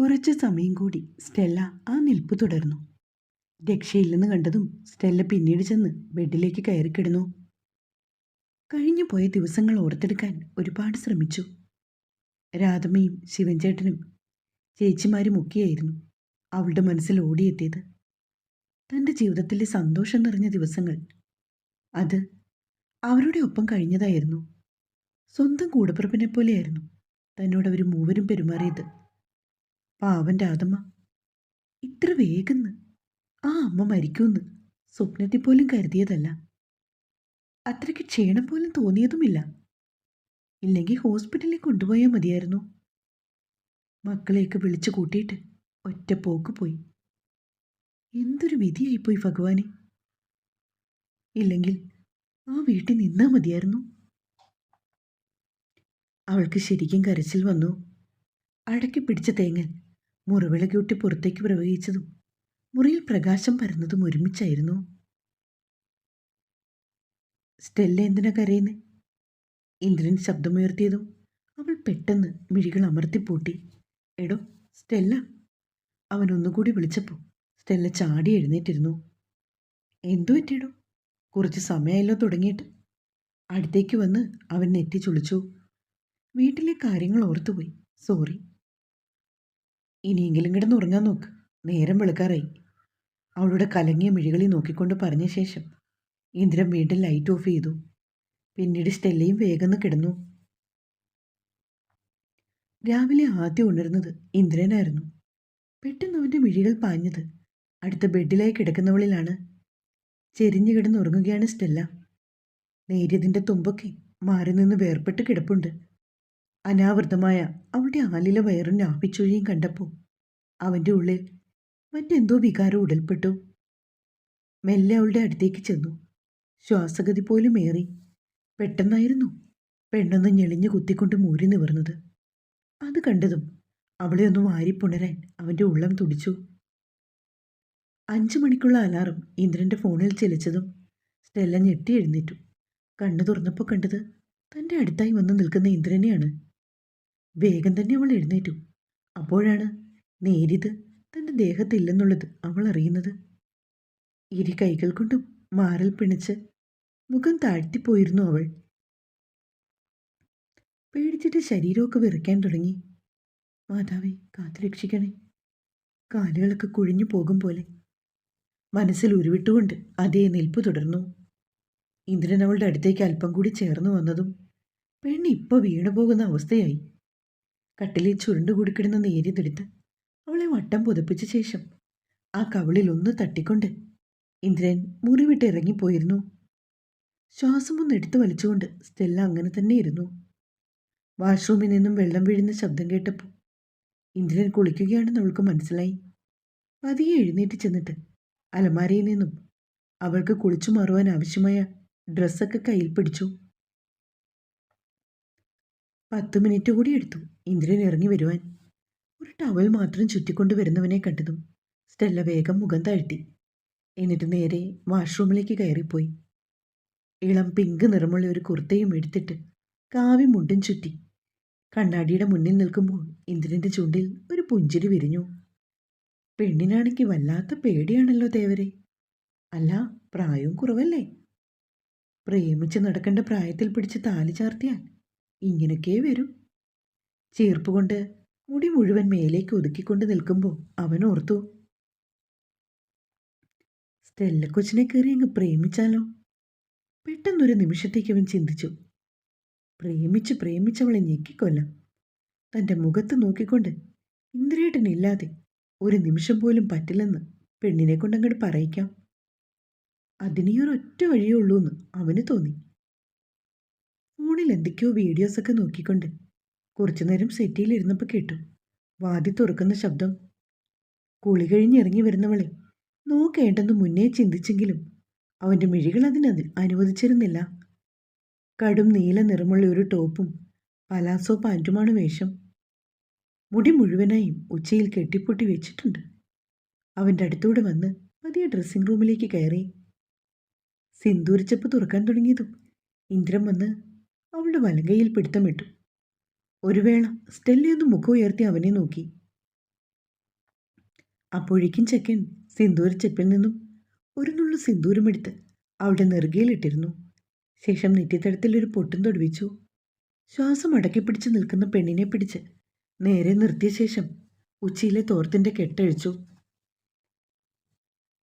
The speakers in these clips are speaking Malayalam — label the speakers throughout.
Speaker 1: കുറച്ച് സമയം കൂടി സ്റ്റെല്ല ആ നിൽപ്പ് തുടർന്നു. രക്ഷയില്ലെന്ന് കണ്ടതും സ്റ്റെല്ല പിന്നീട് ചെന്ന് ബെഡിലേക്ക് കയറിക്കിടന്നു കഴിഞ്ഞു പോയ ദിവസങ്ങൾ ഓർത്തെടുക്കാൻ ഒരുപാട് ശ്രമിച്ചു. രാധമ്മയും ശിവൻചേട്ടനും ചേച്ചിമാരും ഒക്കെയായിരുന്നു അവളുടെ മനസ്സിൽ ഓടിയെത്തിയത്. തന്റെ ജീവിതത്തിലെ സന്തോഷം നിറഞ്ഞ ദിവസങ്ങൾ. അത് അവരുടെ ഒപ്പം കഴിഞ്ഞതായിരുന്നു. സ്വന്തം കൂടപ്പിറപ്പിനെ പോലെയായിരുന്നു തന്നോട് അവർ മൂവരും പെരുമാറിയത്. പാവൻ രാധമ്മ. ഇത്ര വേഗന്ന്. ആ അമ്മ മരിക്കുമെന്ന് സ്വപ്നത്തിൽ പോലും കരുതിയതല്ല. അത്രയ്ക്ക് ക്ഷീണം പോലും തോന്നിയതുമില്ല. ഇല്ലെങ്കിൽ ഹോസ്പിറ്റലിൽ കൊണ്ടുപോയാൽ മതിയായിരുന്നു. മക്കളെയൊക്കെ വിളിച്ചു കൂട്ടിയിട്ട് ഒറ്റ പോക്ക് പോയി. എന്തൊരു വിധിയായിപ്പോയി ഭഗവാനെ. ഇല്ലെങ്കിൽ ആ വീട്ടിൽ നിന്നാ മതിയായിരുന്നു. അവൾക്ക് ശരിക്കും കരച്ചിൽ വന്നു. അടക്കി പിടിച്ച തേങ്ങൽ മുറിവിള കൂട്ടി പുറത്തേക്ക് പ്രവഹിച്ചതും മുറിയിൽ പ്രകാശം പരന്നതും ഒരുമിച്ചായിരുന്നു. സ്റ്റെല്ല എന്തിനാ കരയുന്നേ? ഇന്ദ്രൻ ശബ്ദമുയർത്തിയതും അവൾ പെട്ടെന്ന് മിഴികൾ അമർത്തിപ്പൂട്ടി. എടോ സ്റ്റെല്ല. അവൻ ഒന്നുകൂടി വിളിച്ചപ്പോൾ സ്റ്റെല്ല ചാടി എഴുന്നേറ്റിരുന്നു. എന്തു പറ്റിയടോ? കുറച്ച് സമയമല്ലോ തുടങ്ങിയിട്ട്. അടുത്തേക്ക് വന്ന് അവൻ നെറ്റി ചുളിച്ചു വീട്ടിലെ കാര്യങ്ങൾ ഓർത്തുപോയി. സോറി. ഇനിയെങ്കിലും കിടന്ന് ഉറങ്ങാൻ നോക്ക്. നേരം വെളുക്കാറായി. അവളുടെ കലങ്ങിയ മിഴികളിൽ നോക്കിക്കൊണ്ട് പറഞ്ഞ ശേഷം ഇന്ദ്രൻ വീണ്ടും ലൈറ്റ് ഓഫ് ചെയ്തു. പിന്നീട് സ്റ്റെല്ലയും വേഗം കിടന്നു. രാവിലെ ആദ്യം ഉണർന്നത് ഇന്ദ്രനായിരുന്നു. പെട്ടെന്ന് അവന്റെ മിഴികൾ പാഞ്ഞത് അടുത്ത ബെഡിലായി കിടക്കുന്നവളിലാണ്. ചെരിഞ്ഞു കിടന്നുറങ്ങുകയാണ് സ്റ്റെല്ല. നേരിയതിന്റെ തുമ്പൊക്കെ മാറി നിന്ന് വേർപെട്ട് കിടപ്പുണ്ട്. അനാവൃതമായ അവളുടെ ആലില വയറും ഞാപ്പിച്ചൊഴിയും കണ്ടപ്പോൾ അവന്റെ ഉള്ളിൽ മറ്റെന്തോ വികാരം ഉടൽപ്പെട്ടു. മെല്ലെ അവളുടെ അടുത്തേക്ക് ചെന്നു. ശ്വാസഗതി പോലും ഏറി. പെട്ടെന്നായിരുന്നു പെണ്ണൊന്ന് ഞെളിഞ്ഞു കുത്തിക്കൊണ്ട് മൂരി നിവർന്നത്. അത് കണ്ടതും അവളെ ഒന്ന് വാരിപ്പുണരാൻ അവന്റെ ഉള്ളം തുടിച്ചു. അഞ്ചു മണിക്കുള്ള അലാറം ഇന്ദ്രന്റെ ഫോണിൽ ചെലിച്ചതും സ്റ്റെല്ല ഞെട്ടി എഴുന്നേറ്റു. കണ്ണു തുറന്നപ്പോൾ കണ്ടത് തന്റെ അടുത്തായി വന്ന് നിൽക്കുന്ന ഇന്ദ്രനെയാണ്. വേഗം തന്നെ അവൾ എഴുന്നേറ്റു. അപ്പോഴാണ് നേരിത് തന്റെ ദേഹത്തില്ലെന്നുള്ളത് അവൾ അറിയുന്നത്. ഇരു കൈകൾ കൊണ്ടും മാറൽ പിണിച്ച് മുഖം താഴ്ത്തിപ്പോയിരുന്നു അവൾ. പേടിച്ചിട്ട് ശരീരമൊക്കെ വിറയ്ക്കാൻ തുടങ്ങി. മാതാവേ കാത്തുരക്ഷിക്കണേ കാലുകളൊക്കെ കുഴിഞ്ഞു പോകും പോലെ. മനസ്സിൽ ഉരുവിട്ടുകൊണ്ട് അതേ നിൽപ്പ് തുടർന്നു. ഇന്ദ്രൻ അവളുടെ അടുത്തേക്ക് അല്പം കൂടി ചേർന്നു വന്നതും പെണ്ണ് ഇപ്പോൾ വീണു പോകുന്ന അവസ്ഥയായി. കട്ടിലിൽ ചുരുണ്ടുകൂടി കിടന്ന നേരിയതെടുത്ത് അവളെ വട്ടം പുതപ്പിച്ച ശേഷം ആ കവിളിൽ ഒന്ന് തട്ടിക്കൊണ്ട് ഇന്ദ്രൻ മുറിവിട്ട് ഇറങ്ങിപ്പോയിരുന്നു. ശ്വാസം ഒന്ന് എടുത്തു വലിച്ചുകൊണ്ട് സ്റ്റെല്ല അങ്ങനെ തന്നെ ഇരുന്നു. വാഷ്റൂമിൽ നിന്നും വെള്ളം വീഴുന്ന ശബ്ദം കേട്ടപ്പോൾ ഇന്ദ്രൻ കുളിക്കുകയാണെന്ന് അവൾക്ക് മനസ്സിലായി. പതിയെ എഴുന്നേറ്റ് ചെന്നിട്ട് അലമാരയിൽ നിന്നും അവൾക്ക് കുളിച്ചു മാറുവാൻ ആവശ്യമായ ഡ്രസ്സൊക്കെ കയ്യിൽ പിടിച്ചു. പത്ത് മിനിറ്റ് കൂടി എടുത്തു ഇന്ദ്രൻ ഇറങ്ങി വരുവാൻ. ഒരു ടവൽ മാത്രം ചുറ്റിക്കൊണ്ട് വരുന്നവനെ കണ്ടതും സ്റ്റെല്ല വേഗം മുഖം താഴ്ത്തി എന്നിട്ട് നേരെ വാഷ്റൂമിലേക്ക് കയറിപ്പോയി. ഇളം പിങ്ക് നിറമുള്ള ഒരു കുർത്തയും എടുത്തിട്ട് കാവി മുണ്ടും ചുറ്റി. കണ്ണാടിയുടെ മുന്നിൽ നിൽക്കുമ്പോൾ ഇന്ദ്രന്റെ ചുണ്ടിൽ ഒരു പുഞ്ചിരി വിരിഞ്ഞു. പെണ്ണിനാണെങ്കിൽ വല്ലാത്ത പേടിയാണല്ലോ ദേവരെ. അല്ല പ്രായവും കുറവല്ലേ? പ്രേമിച്ച് നടക്കേണ്ട പ്രായത്തിൽ പിടിച്ച് താലി ചാർത്തിയാൽ ഇങ്ങനെയൊക്കെ വരും. ചേർപ്പുകൊണ്ട് മുടി മുഴുവൻ മേലേക്ക് ഒതുക്കിക്കൊണ്ട് നിൽക്കുമ്പോൾ അവൻ ഓർത്തു സ്റ്റെല്ല കൊച്ചിനെ കയറി അങ്ങ് പ്രേമിച്ചാലോ? പെട്ടെന്നൊരു നിമിഷത്തേക്ക് അവൻ ചിന്തിച്ചു. പ്രേമിച്ച് പ്രേമിച്ചവളെ ഞെക്കിക്കൊല്ലാം. തന്റെ മുഖത്ത് നോക്കിക്കൊണ്ട് ഇന്ദ്രേട്ടനില്ലാതെ ഒരു നിമിഷം പോലും പറ്റില്ലെന്ന് പെണ്ണിനെ കൊണ്ടങ്ങോട്ട് പറയിക്കാം. അതിനീ ഒരൊറ്റ വഴിയേ ഉള്ളൂ എന്ന് അവന് തോന്നി. ഫോണിൽ എന്തൊക്കെയോ വീഡിയോസൊക്കെ നോക്കിക്കൊണ്ട് കുറച്ചു നേരം സെറ്റിയിലിരുന്നപ്പോൾ കേട്ടു. വാതി തുറക്കുന്ന ശബ്ദം. കുളി കഴിഞ്ഞിറങ്ങി വരുന്നവളെ നോക്കേണ്ടെന്ന് മുന്നേ ചിന്തിച്ചെങ്കിലും അവന്റെ മിഴികൾ അതിന് അനുവദിച്ചിരുന്നില്ല. കടും നീല നിറമുള്ള ഒരു ടോപ്പും പലാസോ പാന്റുമാണ് വേഷം. മുടി മുഴുവനായും ഉച്ചയിൽ കെട്ടിപ്പൊട്ടി വെച്ചിട്ടുണ്ട്. അവന്റെ അടുത്തൂടെ വന്ന് പതിയെ ഡ്രസ്സിംഗ് റൂമിലേക്ക് കയറി. സിന്ദൂരിച്ചപ്പ് തുറക്കാൻ തുടങ്ങിയതും ഇന്ദ്രൻ വന്ന് അവളുടെ വലങ്കയിൽ പിടുത്തമിട്ടു ഒരു വേള സ്റ്റെല്ലയൊന്ന് മുഖം ഉയർത്തി അവനെ നോക്കി. അപ്പോഴേക്കും ചെക്കൻ സിന്ദൂര ചെപ്പിൽ നിന്നും ഒരു നുള്ളു സിന്ദൂരമെടുത്ത് അവളുടെ നെറുകയിലിട്ടിരുന്നു ശേഷം നെറ്റിത്തടത്തിൽ ഒരു പൊട്ടും തൊടുവിച്ചു. ശ്വാസം അടക്കി പിടിച്ച് നിൽക്കുന്ന പെണ്ണിനെ പിടിച്ച് നേരെ നിർത്തിയ ശേഷം ഉച്ചയിലെ തോർത്തിന്റെ കെട്ടഴിച്ചു.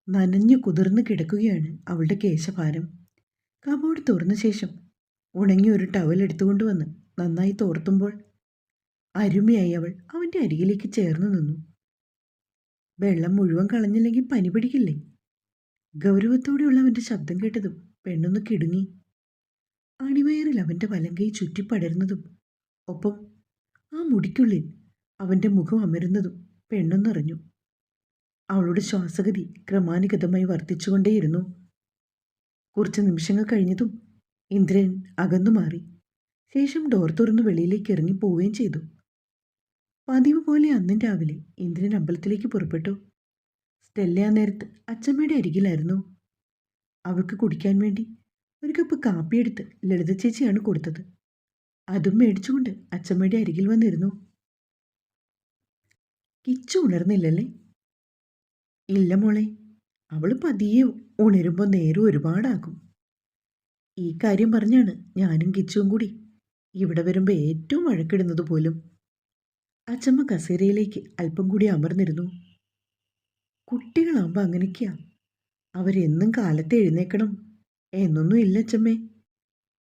Speaker 1: നനഞ്ഞു കുതിർന്നു കിടക്കുകയാണ് അവളുടെ കേശഭാരം. കബോർഡ് തുറന്ന ശേഷം ഉണങ്ങിയ ഒരു ടവൽ എടുത്തുകൊണ്ടുവന്ന് നന്നായി തോർത്തുമ്പോൾ അരുമയായി അവൾ അവന്റെ അരികിലേക്ക് ചേർന്ന് നിന്നു. വെള്ളം മുഴുവൻ കളഞ്ഞില്ലെങ്കിൽ പനി പിടിക്കില്ലേ? ഗൗരവത്തോടെയുള്ള അവന്റെ ശബ്ദം കേട്ടതും പെണ്ണൊന്ന് കിടുങ്ങി. അണിവയറിൽ അവന്റെ വലങ്കൈ ചുറ്റിപ്പടരുന്നതും ഒപ്പം ആ മുടിക്കുള്ളിൽ അവന്റെ മുഖം അമരുന്നതും പെണ്ണൊന്നറിഞ്ഞു അവളുടെ ശ്വാസഗതി ക്രമാനുഗതമായി വർദ്ധിച്ചുകൊണ്ടേയിരുന്നു. കുറച്ച് നിമിഷങ്ങൾ കഴിഞ്ഞതും ഇന്ദ്രൻ അകന്നു മാറി. ശേഷം ഡോർ തുറന്ന് വെളിയിലേക്ക് ഇറങ്ങി പോവുകയും ചെയ്തു. പതിവ് പോലെ അന്നും രാവിലെ ഇന്ദ്രൻ അമ്പലത്തിലേക്ക് പുറപ്പെട്ടു. സ്റ്റെല്ല നേരത്ത് അച്ചമ്മയുടെ അരികിലായിരുന്നു. അവൾക്ക് കുടിക്കാൻ വേണ്ടി ഒരു കപ്പ് കാപ്പിയെടുത്ത് ലളിത ചേച്ചിയാണ് കൊടുത്തത്. അതും മേടിച്ചുകൊണ്ട് അച്ചമ്മയുടെ അരികിൽ വന്നിരുന്നു. കിച്ചു ഉണർന്നില്ലല്ലേ? ഇല്ല മോളെ അവൾ പതിയെ ഉണരുമ്പോൾ നേരം ഒരുപാടാകും. ഈ കാര്യം പറഞ്ഞാണ് ഞാനും കിച്ചുവും കൂടി. ഇവിടെ വരുമ്പോൾ ഏറ്റവും വഴക്കിടുന്നത് പോലും. അച്ചമ്മ കസേരയിലേക്ക് അല്പം കൂടി അമർന്നിരുന്നു. കുട്ടികളാകുമ്പോൾ അങ്ങനെയൊക്കെയാ. അവരെന്നും കാലത്ത് എഴുന്നേക്കണം. എന്നൊന്നും ഇല്ല അച്ചമ്മേ.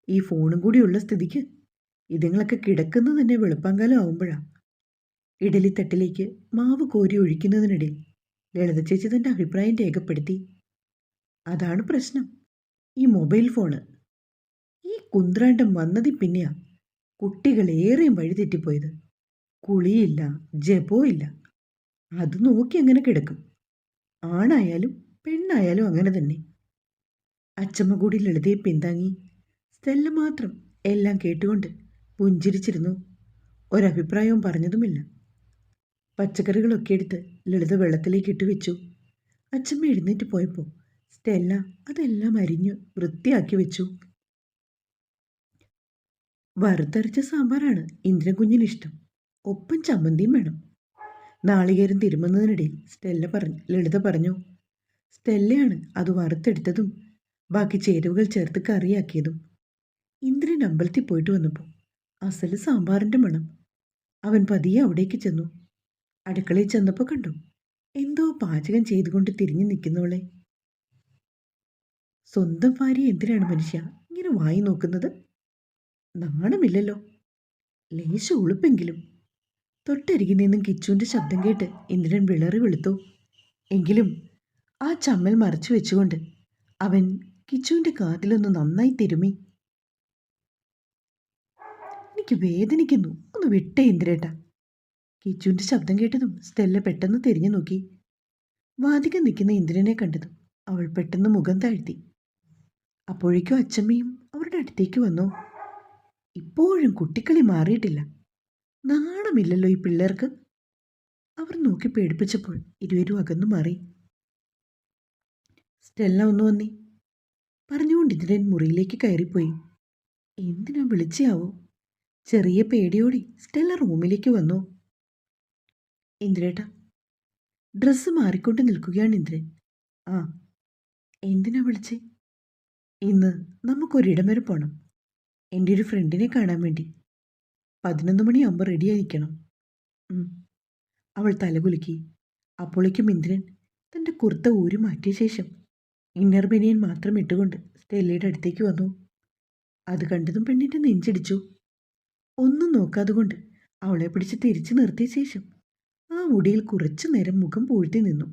Speaker 1: ഈ ഫോണും കൂടിയുള്ള സ്ഥിതിക്ക് ഇതുങ്ങളൊക്കെ കിടക്കുന്നത് തന്നെ വെളുപ്പാങ്കാലം ആവുമ്പോഴാ. ഇഡലിത്തട്ടിലേക്ക് മാവ് കോരി ഒഴിക്കുന്നതിനിടയിൽ ലളിത ചേച്ചി തന്റെ അഭിപ്രായം രേഖപ്പെടുത്തി. അതാണ് പ്രശ്നം. ഈ മൊബൈൽ ഫോണ് കുന്ത്രാണ്ടം വന്നതിൽ പിന്നെയാ കുട്ടികളേറെയും വഴിതെറ്റിപ്പോയത് കുളിയില്ല ജപോ ഇല്ല അത് നോക്കി അങ്ങനെ കിടക്കും. ആണായാലും പെണ്ണായാലും അങ്ങനെ തന്നെ. അച്ചമ്മ കൂടി ലളിതയെ പിന്താങ്ങി. സ്റ്റെല്ല മാത്രം എല്ലാം കേട്ടുകൊണ്ട് പുഞ്ചിരിച്ചിരുന്നു. ഒരഭിപ്രായവും പറഞ്ഞതുമില്ല. പച്ചക്കറികളൊക്കെ എടുത്ത് ലളിത വെള്ളത്തിലേക്ക് ഇട്ട് വെച്ചു. അച്ചമ്മ എഴുന്നേറ്റ് പോയപ്പോൾ സ്റ്റെല്ല അതെല്ലാം അരിഞ്ഞു വൃത്തിയാക്കി വെച്ചു. വറുത്തരച്ച സാമ്പാറാണ് ഇന്ദ്രകുഞ്ഞിന് ഇഷ്ടം. ഒപ്പം ചമ്മന്തിയും വേണം. നാളികേരം തിരുമുന്നതിനിടയിൽ സ്റ്റെല്ല പറഞ്ഞു ലളിത പറഞ്ഞു സ്റ്റെല്ലയാണ് അത് വറുത്തെടുത്തതും ബാക്കി ചേരുവകൾ ചേർത്ത് കറിയാക്കിയതും. ഇന്ദ്രൻ അമ്പലത്തിൽ പോയിട്ട് വന്നപ്പോൾ അസൽ സാമ്പാറിന്റെ മണം. അവൻ പതിയെ അവിടേക്ക് ചെന്നു. അടുക്കളയിൽ ചെന്നപ്പോൾ കണ്ടു എന്തോ പാചകം ചെയ്തുകൊണ്ട് തിരിഞ്ഞു നിൽക്കുന്നവളെ. സ്വന്തം ഭാര്യ എന്തിനാണ് മനുഷ്യ ഇങ്ങനെ വായി നോക്കുന്നത്? നാണമില്ലല്ലോ. ലേശ ഉളുപ്പെങ്കിലും. തൊട്ടരികിൽ നിന്നും കിച്ചുവിന്റെ ശബ്ദം കേട്ട് ഇന്ദ്രൻ വിളറി വെളുത്തു. എങ്കിലും ആ ചമ്മൽ മറച്ചു വെച്ചുകൊണ്ട് അവൻ കിച്ചുവിന്റെ കാതിലൊന്ന് നന്നായി തിരുമി. എനിക്ക് വേദനിക്കുന്നു. ഒന്ന് വിട്ടേ ഇന്ദ്രേട്ട. കിച്ചുവിന്റെ ശബ്ദം കേട്ടതും സ്റ്റെല്ല പെട്ടെന്ന് തിരിഞ്ഞു നോക്കി. വാതിക നിൽക്കുന്ന ഇന്ദ്രനെ കണ്ടതും അവൾ പെട്ടെന്ന് മുഖം താഴ്ത്തി. അപ്പോഴേക്കും അച്ചമ്മയും അവരുടെ അടുത്തേക്ക് വന്നു. ഇപ്പോഴും കുട്ടിക്കളി മാറിയിട്ടില്ല. നാണമില്ലല്ലോ ഈ പിള്ളേർക്ക്. അവർ നോക്കി പേടിപ്പിച്ചപ്പോൾ ഇരുവരും അകന്നു മാറി. സ്റ്റെല്ല ഒന്ന് വന്നി. പറഞ്ഞുകൊണ്ട് ഇന്ദ്രൻ മുറിയിലേക്ക് കയറിപ്പോയി. എന്തിനാ വിളിച്ചാവോ ചെറിയ പേടിയോടെ സ്റ്റെല്ല റൂമിലേക്ക് വന്നു. ഇന്ദ്രേട്ട ഡ്രസ്സ് മാറിക്കൊണ്ട് നിൽക്കുകയാണ് ഇന്ദ്രൻ. ആ എന്തിനാ വിളിച്ചേ? ഇന്ന് നമുക്കൊരിടം വരെ പോകണം എന്റെ ഒരു ഫ്രണ്ടിനെ കാണാൻ വേണ്ടി. പതിനൊന്ന് മണിയാകുമ്പോൾ റെഡിയായിരിക്കണം അവൾ തലകുലുക്കി അപ്പോളേക്കും ഇന്ദ്രൻ തന്റെ കുർത്ത ഊരി മാറ്റിയ ശേഷം ഇന്നർ ബനിയൻ മാത്രം ഇട്ടുകൊണ്ട് സ്റ്റെല്ലയുടെ അടുത്തേക്ക് വന്നു. അത് കണ്ടതും പെണ്ണിന്റെ നെഞ്ചിടിച്ചു. ഒന്നും നോക്കാതെ കൊണ്ട് അവളെ പിടിച്ച് തിരിച്ചു നിർത്തിയ ശേഷം ആ മുടിയിൽ കുറച്ചു നേരം മുഖം പൂഴ്ത്തി നിന്നു.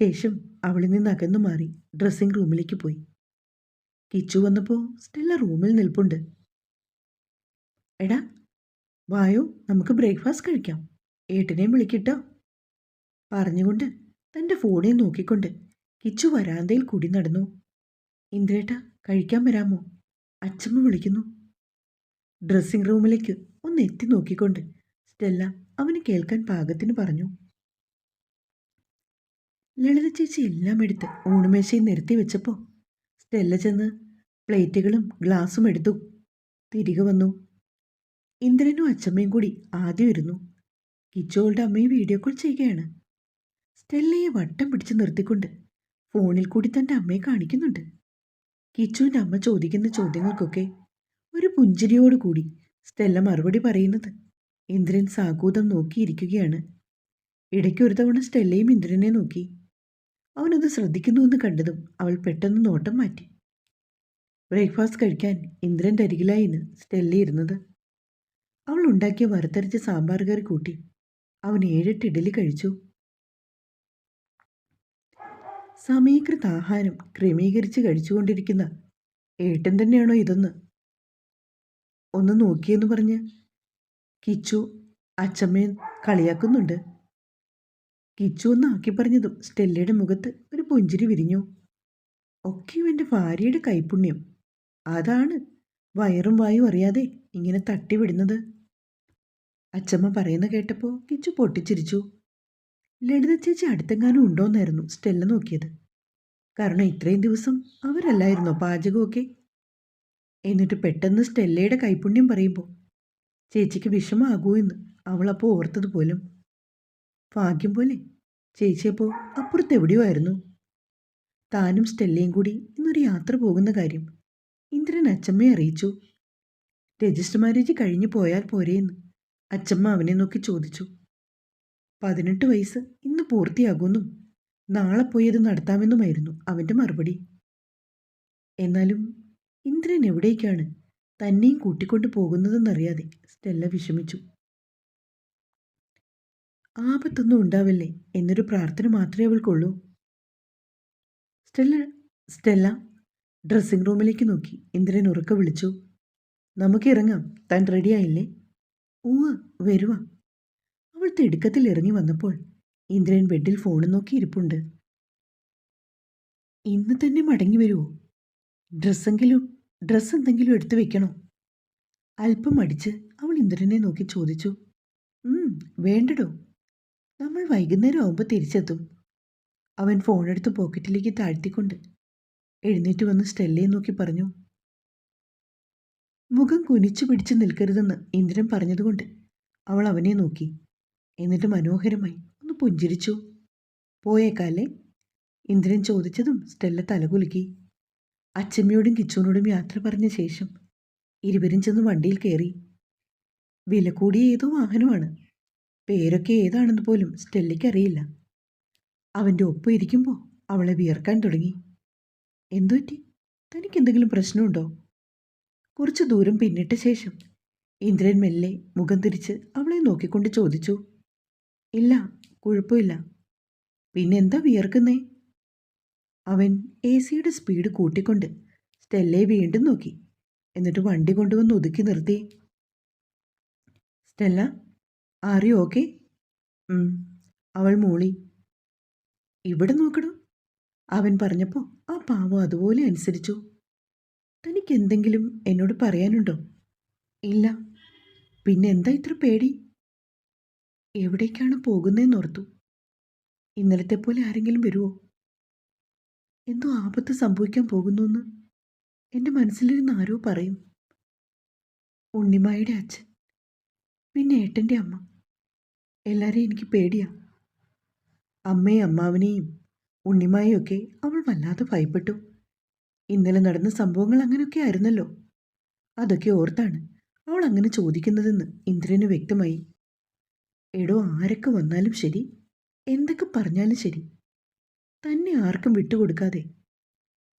Speaker 1: ശേഷം അവളിൽ നിന്ന് അകന്നു മാറി ഡ്രസ്സിംഗ് റൂമിലേക്ക് പോയി. കിച്ചു വന്നപ്പോൾ സ്റ്റെല്ല റൂമിൽ നിൽപ്പുണ്ട്. എടാ വായോ നമുക്ക് ബ്രേക്ക്ഫാസ്റ്റ് കഴിക്കാം. ഏട്ടനെയും വിളിക്കിട്ടോ? പറഞ്ഞുകൊണ്ട് തന്റെ ഫോണിൽ നോക്കിക്കൊണ്ട് കിച്ചു വരാന്തയിൽ കൂടി നടന്നു. ഇന്ദ്രേട്ട കഴിക്കാൻ വരാമോ? അച്ഛമ്മ വിളിക്കുന്നു. ഡ്രസ്സിംഗ് റൂമിലേക്ക് ഒന്ന് എത്തി നോക്കിക്കൊണ്ട് സ്റ്റെല്ല അവന് കേൾക്കാൻ പാകത്തിന് പറഞ്ഞു. ലളിത ചേച്ചി എല്ലാം എടുത്ത് ഊണുമേശയിൽ നിരത്തി വെച്ചപ്പോൾ സ്റ്റെല്ല ചെന്ന് പ്ലേറ്റുകളും ഗ്ലാസും എടുത്തു. തിരികെ വന്നു. ഇന്ദ്രനും അച്ചമ്മയും കൂടി ആദ്യം ഇരുന്നു. കിച്ചോളുടെ അമ്മയും വീഡിയോ കോൾ ചെയ്യുകയാണ്. സ്റ്റെല്ലയെ വട്ടം പിടിച്ച് നിർത്തിക്കൊണ്ട് ഫോണിൽ കൂടി തന്റെ അമ്മയെ കാണിക്കുന്നുണ്ട്. കിച്ചുവിന്റെ അമ്മ ചോദിക്കുന്ന ചോദ്യങ്ങൾക്കൊക്കെ ഒരു പുഞ്ചിരിയോട് കൂടി സ്റ്റെല്ല മറുപടി പറയുന്നത് ഇന്ദ്രൻ സാഗൂതം നോക്കിയിരിക്കുകയാണ്. ഇടയ്ക്ക് ഒരു തവണ സ്റ്റെല്ലയും ഇന്ദ്രനെ നോക്കി അവനത് ശ്രദ്ധിക്കുന്നുവെന്ന് കണ്ടതും അവൾ പെട്ടെന്ന് നോട്ടം മാറ്റി. ബ്രേക്ക്ഫാസ്റ്റ് കഴിക്കാൻ ഇന്ദ്രന്റെ അരികിലായിന്ന് സ്റ്റെല്ലി ഇരുന്നത്. അവൾ ഉണ്ടാക്കിയ വറുത്തരച്ച സാമ്പാർ കറി കൂട്ടി അവൻ ഏഴെട്ട് ഇഡലി കഴിച്ചു. സമീകൃത ആഹാരം ക്രമീകരിച്ച് കഴിച്ചുകൊണ്ടിരിക്കുന്ന ഏട്ടൻ തന്നെയാണോ ഇതെന്ന് ഒന്ന് നോക്കിയെന്ന് പറഞ്ഞ് കിച്ചു അച്ചമ്മയെ കളിയാക്കുന്നുണ്ട്. കിച്ചു ഒന്ന് ആക്കി പറഞ്ഞതും സ്റ്റെല്ലയുടെ മുഖത്ത് ഒരു പുഞ്ചിരി വിരിഞ്ഞു. ഒക്കെയും എന്റെ ഭാര്യയുടെ കൈപുണ്യം. അതാണ് വയറും വായും അറിയാതെ ഇങ്ങനെ തട്ടിവിടുന്നത് അച്ചമ്മ പറയുന്ന കേട്ടപ്പോൾ കിച്ചു പൊട്ടിച്ചിരിച്ചു. ലളിത ചേച്ചി അടുത്തെങ്ങാനും ഉണ്ടോന്നായിരുന്നു സ്റ്റെല്ല നോക്കിയത്. കാരണം ഇത്രയും ദിവസം അവരല്ലായിരുന്നോ പാചകമൊക്കെ? എന്നിട്ട് പെട്ടെന്ന് സ്റ്റെല്ലയുടെ കൈപുണ്യം പറയുമ്പോൾ ചേച്ചിക്ക് വിഷമാകൂ എന്ന് അവളപ്പോൾ ഓർത്തത് പോലും ഭാഗ്യം പോലെ. ചേച്ചിയപ്പോൾ അപ്പുറത്ത് എവിടെയോ ആയിരുന്നു താനും സ്റ്റെല്ലയും കൂടി ഇന്നൊരു യാത്ര പോകുന്ന കാര്യം ഇന്ദ്രൻ അച്ചമ്മയെ അറിയിച്ചു. രജിസ്റ്റർ മാരേജ് കഴിഞ്ഞു പോയാൽ പോരേന്ന് അച്ചമ്മ അവനെ നോക്കി ചോദിച്ചു. പതിനെട്ട് വയസ്സ് ഇന്ന് പൂർത്തിയാകുമെന്നും നാളെ പോയി അത് നടത്താമെന്നുമായിരുന്നു അവന്റെ മറുപടി. എന്നാലും ഇന്ദ്രൻ എവിടേക്കാണ് തന്നെയും കൂട്ടിക്കൊണ്ടു പോകുന്നതെന്നറിയാതെ സ്റ്റെല്ല വിഷമിച്ചു. ആപത്തൊന്നും ഉണ്ടാവില്ലേ? എന്നൊരു പ്രാർത്ഥന മാത്രമേ അവൾക്കുള്ളൂ. സ്റ്റെല്ല സ്റ്റെല്ല ഡ്രസ്സിംഗ് റൂമിലേക്ക് നോക്കി. ഇന്ദ്രൻ ഉറക്കെ വിളിച്ചു. നമുക്ക് ഇറങ്ങാം. താൻ റെഡിയായില്ലേ ഊവ് വരുവാ. അവൾ തിടുക്കത്തിൽ ഇറങ്ങി വന്നപ്പോൾ ഇന്ദ്രൻ ബെഡിൽ ഫോൺ നോക്കി ഇരിപ്പുണ്ട്. ഇന്ന് തന്നെ മടങ്ങി വരുമോ ഡ്രസ്സെങ്കിലും ഡ്രസ്സ് എന്തെങ്കിലും എടുത്തു വെക്കണോ? അല്പം അടിച്ച് അവൾ ഇന്ദ്രനെ നോക്കി ചോദിച്ചു. "ഉം, വേണ്ടടോ. നമ്മൾ വൈകുന്നേരം ആവുമ്പോൾ തിരിച്ചെത്തും. അവൻ ഫോണെടുത്ത് പോക്കറ്റിലേക്ക് താഴ്ത്തിക്കൊണ്ട് എഴുന്നേറ്റ് വന്ന് സ്റ്റെല്ലയെ നോക്കി പറഞ്ഞു. മുഖം കുനിച്ചു പിടിച്ച് നിൽക്കരുതെന്ന് ഇന്ദ്രൻ പറഞ്ഞതുകൊണ്ട് അവൾ അവനെ നോക്കി. എന്നിട്ട് മനോഹരമായി ഒന്ന് പുഞ്ചിരിച്ചു. പോയേക്കാല്ലേ? ഇന്ദ്രൻ ചോദിച്ചതും സ്റ്റെല്ല തലകുലുക്കി. അച്ചമ്മയോടും കിച്ചുവിനോടും യാത്ര പറഞ്ഞ ശേഷം ഇരുവരും ചെന്ന് വണ്ടിയിൽ കയറി വില കൂടിയ ഏതോ വാഹനമാണ്. പേരൊക്കെ ഏതാണെന്ന് പോലും സ്റ്റെല്ലിക്കറിയില്ല. അവന്റെ ഒപ്പം ഇരിക്കുമ്പോൾ അവളെ വിയർക്കാൻ തുടങ്ങി. എന്തുപറ്റി? തനിക്ക് എന്തെങ്കിലും പ്രശ്നമുണ്ടോ? കുറച്ച് ദൂരം പിന്നിട്ട ശേഷം ഇന്ദ്രൻ മെല്ലെ മുഖം തിരിച്ച് അവളെ നോക്കിക്കൊണ്ട് ചോദിച്ചു. ഇല്ല കുഴപ്പമില്ല. പിന്നെന്താ വിയർക്കുന്നേ? അവൻ എ സിയുടെ സ്പീഡ് കൂട്ടിക്കൊണ്ട് സ്റ്റെല്ലയെ വീണ്ടും നോക്കി. എന്നിട്ട് വണ്ടി കൊണ്ടുവന്ന് ഒതുക്കി നിർത്തി. സ്റ്റെല്ല ആർ യു ഓക്കെ അവൾ മൂളി. ഇവിടെ നോക്കണം അവൻ പറഞ്ഞപ്പോൾ ആ പാവം അതുപോലെ അനുസരിച്ചു. തനിക്ക് എന്തെങ്കിലും എന്നോട് പറയാനുണ്ടോ? ഇല്ല. പിന്നെ എന്താ ഇത്ര പേടി? എവിടേക്കാണ് പോകുന്നതെന്നോർത്തു ഇന്നലത്തെ പോലെ ആരെങ്കിലും വരുമോ എന്തോ ആപത്ത് സംഭവിക്കാൻ പോകുന്നുവെന്ന് എന്റെ മനസ്സിലിരുന്ന് ആരോ പറയും. ഉണ്ണിമായുടെ അച്ഛൻ പിന്നെ ഏട്ടന്റെ അമ്മ. എല്ലാരെയും എനിക്ക് പേടിയാ. അമ്മയും അമ്മാവനെയും ഉണ്ണിമായും ഒക്കെ അവൾ വല്ലാതെ ഭയപ്പെട്ടു. ഇന്നലെ നടന്ന സംഭവങ്ങൾ അങ്ങനെയൊക്കെ ആയിരുന്നല്ലോ. അതൊക്കെ ഓർത്താണ് അവൾ അങ്ങനെ ചോദിക്കുന്നതെന്ന് ഇന്ദ്രന് വ്യക്തമായി. എടോ ആരൊക്കെ വന്നാലും ശരി. എന്തൊക്കെ പറഞ്ഞാലും ശരി. തന്നെ ആർക്കും വിട്ടുകൊടുക്കാതെ.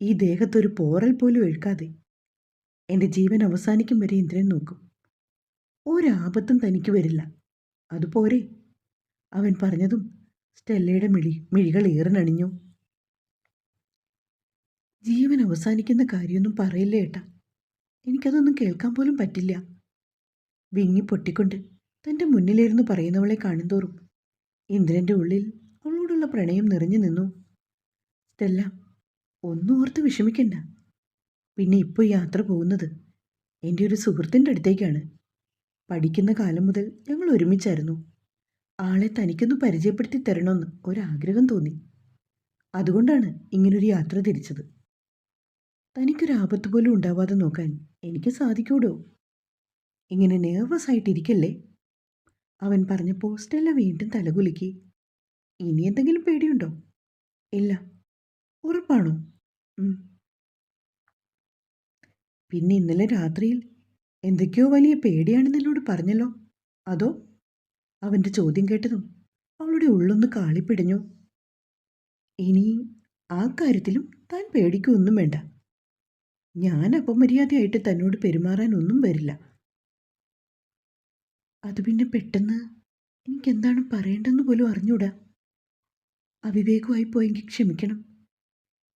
Speaker 1: ഈ ദേഹത്തൊരു പോറൽ പോലും എഴുക്കാതെ എന്റെ ജീവൻ അവസാനിക്കും വരെ ഇന്ദ്രൻ നോക്കും. ഒരാപത്തും തനിക്ക് വരില്ല. അതുപോരെ അവൻ പറഞ്ഞതും സ്റ്റെല്ലയുടെ മിഴി മിഴികൾ ഏറിനണിഞ്ഞു ജീവൻ അവസാനിക്കുന്ന കാര്യമൊന്നും പറയില്ല ഏട്ടാ? എനിക്കതൊന്നും കേൾക്കാൻ പോലും പറ്റില്ല. വിങ്ങി പൊട്ടിക്കൊണ്ട് തന്റെ മുന്നിലിരുന്ന് പറയുന്നവളെ കാണുന്തോറും ഇന്ദ്രന്റെ ഉള്ളിൽ അവളോടുള്ള പ്രണയം നിറഞ്ഞു നിന്നു. സ്റ്റെല്ല ഒന്നും ഓർത്ത് വിഷമിക്കണ്ട. പിന്നെ ഇപ്പോൾ യാത്ര പോകുന്നത് എന്റെ ഒരു സുഹൃത്തിന്റെ അടുത്തേക്കാണ്. പഠിക്കുന്ന കാലം മുതൽ ഞങ്ങൾ ഒരുമിച്ചായിരുന്നു. ആളെ തനിക്കൊന്ന് പരിചയപ്പെടുത്തി തരണമെന്ന് ഒരാഗ്രഹം തോന്നി. അതുകൊണ്ടാണ് ഇങ്ങനൊരു യാത്ര തിരിച്ചത്. തനിക്കൊരു ആപത്ത് പോലും ഉണ്ടാവാതെ നോക്കാൻ എനിക്ക് സാധിക്കൂടോ? ഇങ്ങനെ നെർവസ് ആയിട്ടിരിക്കല്ലേ? അവൻ പറഞ്ഞ പോസ്റ്റല്ല വീണ്ടും തലകുലുക്കി. ഇനി എന്തെങ്കിലും പേടിയുണ്ടോ? ഇല്ല. ഉറപ്പാണോ. പിന്നെ ഇന്നലെ രാത്രിയിൽ എന്തൊക്കെയോ വലിയ പേടിയാണെന്ന് എന്നോട് പറഞ്ഞല്ലോ. അതോ? അവന്റെ ചോദ്യം കേട്ടതും അവളുടെ ഉള്ളൊന്ന് കാളിപ്പിടഞ്ഞു. ഇനി ആ കാര്യത്തിലും താൻ പേടിക്കൊന്നും വേണ്ട. ഞാൻ അപമര്യാദയായിട്ട് തന്നോട് പെരുമാറാൻ ഒന്നും വരില്ല. അത് പിന്നെ പെട്ടെന്ന് എനിക്കെന്താണ് പറയേണ്ടെന്ന് പോലും അറിഞ്ഞൂടാ. അവിവേകമായി പോയെങ്കിൽ ക്ഷമിക്കണം.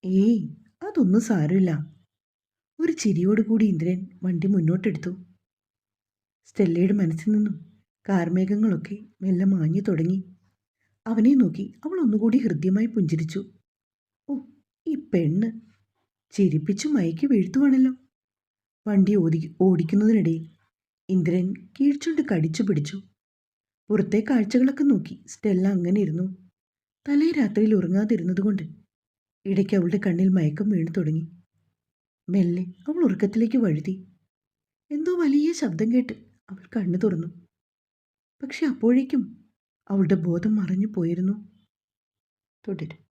Speaker 1: ഏയ് അതൊന്നും സാരമില്ല. ഒരു ചിരിയോടുകൂടി ഇന്ദ്രൻ വണ്ടി മുന്നോട്ടെടുത്തു. സ്റ്റെല്ലയുടെ മനസ്സിൽ നിന്നും കാർമേഘങ്ങളൊക്കെ മെല്ലെ മാഞ്ഞു തുടങ്ങി. അവനെ നോക്കി അവൾ ഒന്നുകൂടി ഹൃദ്യമായി പുഞ്ചിരിച്ചു. ഓ ഈ പെണ്ണ് ചിരിപ്പിച്ചു മയക്കി വീഴ്ത്തുവാണല്ലോ. വണ്ടി ഓടി ഓടിക്കുന്നതിനിടയിൽ ഇന്ദ്രൻ കീഴ്ച്ചുണ്ട് കടിച്ചു പിടിച്ചു. പുറത്തെ കാഴ്ചകളൊക്കെ നോക്കി സ്റ്റെല്ല അങ്ങനെ ഇരുന്നു. തലേ രാത്രിയിൽ ഉറങ്ങാതിരുന്നതുകൊണ്ട് ഇടയ്ക്ക് അവളുടെ കണ്ണിൽ മയക്കം വീണു തുടങ്ങി. മെല്ലെ അവൾ ഉറക്കത്തിലേക്ക് വഴുതി. എന്തോ വലിയ ശബ്ദം കേട്ട് അവൾ കണ്ണു തുറന്നു. പക്ഷെ അപ്പോഴേക്കും അവളുടെ ബോധം മറഞ്ഞു പോയിരുന്നു. തുടരും.